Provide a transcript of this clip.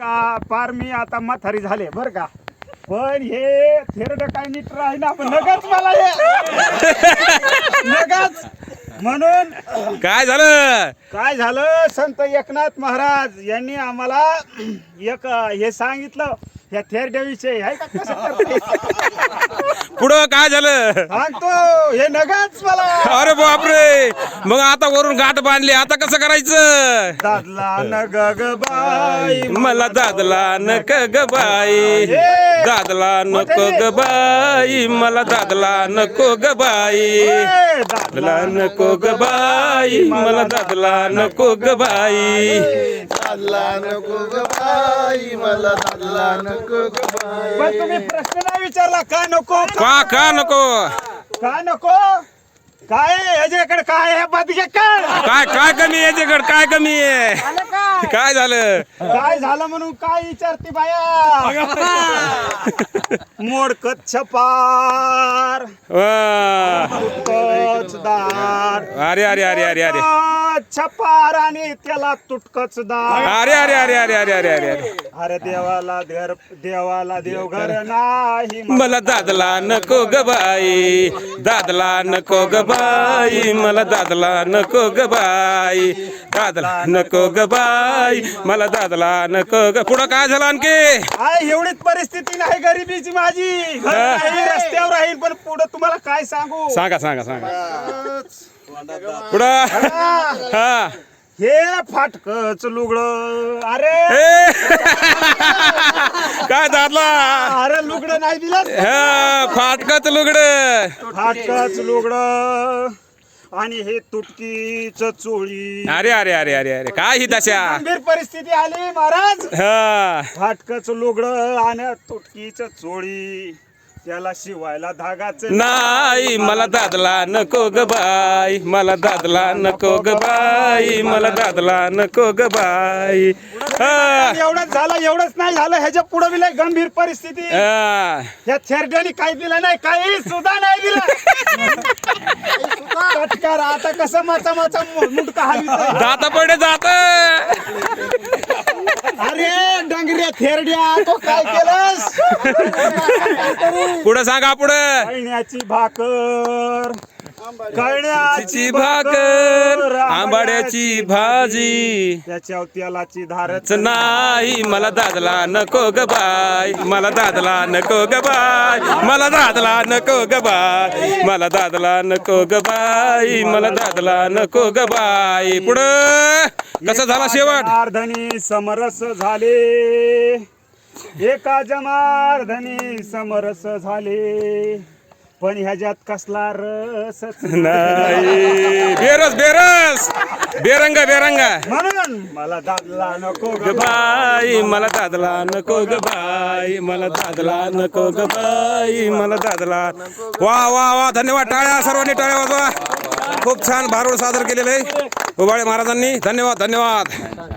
का पार मी आता म्हातारी झाले बर का? पण हे थेरड काय नीट राही ना पण नगच मला हे. नगच. म्हणून काय झालं? काय झालं? संत एकनाथ महाराज यांनी आम्हाला एक हे सांगितलं या थेरड्याविषयी आहे का? कसं करते? काय झालं? सांगतो हे नगच मला. अरे बापरे. मग आता वरून गाठ बांधली आता कसं करायचं? दादला नग ग बाई. मला दादला नक ग बाई. दादला नको ग बाई. मला दादला नको ग बाई. दादला नको ग बाई. मला दादला नको ग बाई. दादला नको ग बाई मला दादला नको ग बाई. पण तुम्ही प्रश्न नाही विचारला का नको? का का नको? का नको? काय याच्याकडे काय आहे? बदगे काय? काय काय कमी आहे याच्याकडे? काय कमी आहे? काय? काय झालं? काय झालं म्हणून काय विचारते बाया? मोडकत छपार. वा. कचदार अरे अरे अरे अरे अरे. छपार आणि त्याला तुटकच दार अरे अरे अरे अरे अरे अरे अरे अरे. अरे देवाला घर देवाला देवघर नाही मला दादला नको ग बाई दादला नको ग बाई मला दादला नको ग बाई दादला नको ग बाई मला दादला नको ग पुढं काय झालं आणखी? आय एवढीच परिस्थिती नाही गरिबीची माझी. घर नाही, रस्त्यावर राहील पण पुढे तुम्हाला काय सांगू? सांगा सांगा सांगा. पुढं. हा. हे फाटकच लुगड. अरे! काय दादला? अरे लुगड नाही दिलं. हा फाटकच लुगड. फाटकच लुगड. आणि हे तुटकीच चोळी. अरे अरे अरे अरे अरे. काय ही दशा? गंभीर परिस्थिती आली महाराज. हा. फाटकच लुगड आणि तुटकीच चोळी. त्याला शिवायला धागाच नाही मला दादला नको ग बाई मला दादला नको ग बाई मला दादला नको ग बाई हा. एवढंच झालं एवढंच नाही झालं ह्याच्या पुढे बी लय गंभीर परिस्थिती. या थेरड्याने काही दिलं नाही काही सुद्धा नाही दिलं कटकार आता कसं माचा माचा मुंडका हलवितोय दाता पडे जात अरे डंगऱ्या थेरड्या. तो काय केलंस? पुढं सांगा पुढं. कळण्याची भाकर. कळण्याची भाकर आंबाड्याची भाजी. त्याच्यावर तेलाची धारच नाही. मला दादला नको ग बाई. मला दादला नको ग बाई. मला दादला नको ग बाई. मला दादला नको ग बाई. मला दादला नको ग बाई. पुढं. कसं झाला शेवट? जनार्दनी समरस झाले. एका जनार्दनी समरस झाले. पण ह्याच्यात कसला रसच नाही. बेरस बेरस. बेरंग बेरंग. म्हणून मला दादला नको ग बाई. मला दादला नको ग बाई. मला दादला नको ग बाई. मला दादला. वा वा वा. धन्यवाद टाळ्या सर्वांनी टाळ्या वाजवा. खूप छान भारूड सादर केलेलं आहे. उबाळे महाराजांनी. धन्यवाद धन्यवाद.